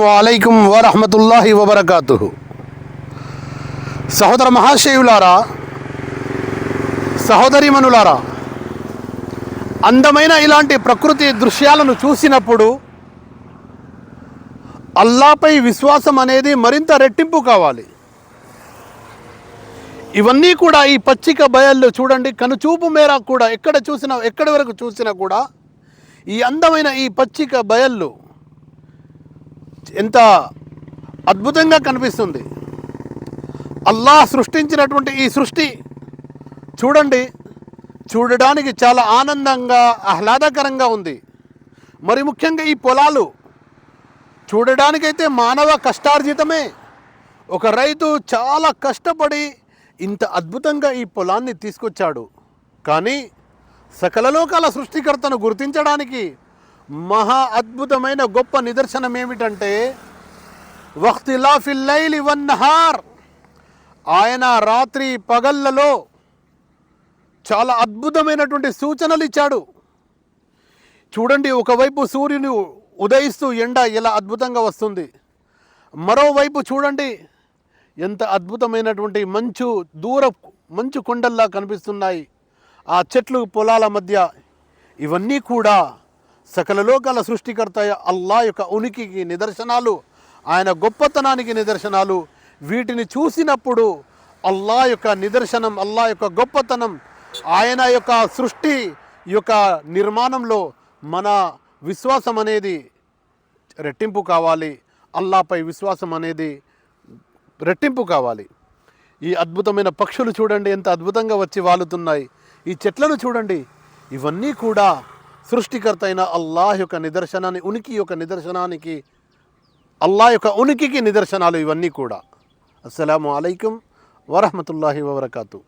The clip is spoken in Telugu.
అలైకుం వరహమతుల్లాహి వబర్కాతు సహోదర మహాశయులారా సహోదరిమనులారా అందమైన ఇలాంటి ప్రకృతి దృశ్యాలను చూసినప్పుడు అల్లాపై విశ్వాసం అనేది మరింత రెట్టింపు కావాలి. ఇవన్నీ కూడా ఈ పచ్చిక బయళ్ళు చూడండి కనుచూపు మేర కూడా ఎక్కడ చూసినా ఎక్కడి వరకు చూసినా కూడా ఈ అందమైన ఈ పచ్చిక బయళ్ళు ఎంత అద్భుతంగా కనిపిస్తుంది. అల్లాహ్ సృష్టించినటువంటి ఈ సృష్టి చూడండి చూడడానికి చాలా ఆనందంగా ఆహ్లాదకరంగా ఉంది. మరి ముఖ్యంగా ఈ పొలాలు చూడడానికైతే మానవ కష్టార్జితమే. ఒక రైతు చాలా కష్టపడి ఇంత అద్భుతంగా ఈ పొలాన్ని తీసుకొచ్చాడు. కానీ సకలలోకాల సృష్టికర్తను గుర్తించడానికి మహా అద్భుతమైన గొప్ప నిదర్శనం ఏమిటంటే వఖ్తిలాఫిల్ లైలి వన్ నహార్. ఆయన రాత్రి పగళ్ళలో చాలా అద్భుతమైనటువంటి సూచనలు ఇచ్చాడు. చూడండి ఒకవైపు సూర్యుని ఉదయిస్తూ ఎండ ఎలా అద్భుతంగా వస్తుంది. మరోవైపు చూడండి ఎంత అద్భుతమైనటువంటి మంచు దూర మంచు కొండల్లా కనిపిస్తున్నాయి. ఆ చెట్లు పొలాల మధ్య ఇవన్నీ కూడా సకల లోకాల సృష్టికర్త అల్లా యొక్క ఉనికికి నిదర్శనాలు ఆయన గొప్పతనానికి నిదర్శనాలు. వీటిని చూసినప్పుడు అల్లా యొక్క నిదర్శనం అల్లా యొక్క గొప్పతనం ఆయన యొక్క సృష్టి యొక్క నిర్మాణంలో మన విశ్వాసం అనేది రెట్టింపు కావాలి. అల్లాపై విశ్వాసం అనేది రెట్టింపు కావాలి. ఈ అద్భుతమైన పక్షులు చూడండి ఎంత అద్భుతంగా వచ్చి వాలుతున్నాయి. ఈ చెట్లను చూడండి ఇవన్నీ కూడా సృష్టికర్త అయిన అల్లాహ్ యొక్క నిదర్శనాన్ని ఉనికి యొక్క నిదర్శనానికి అల్లాహ్ యొక్క ఉనికికి నిదర్శనాలు ఇవన్నీ కూడా. అస్సలం అయికం వరహమతుల్లాహి వబర్కాతూ.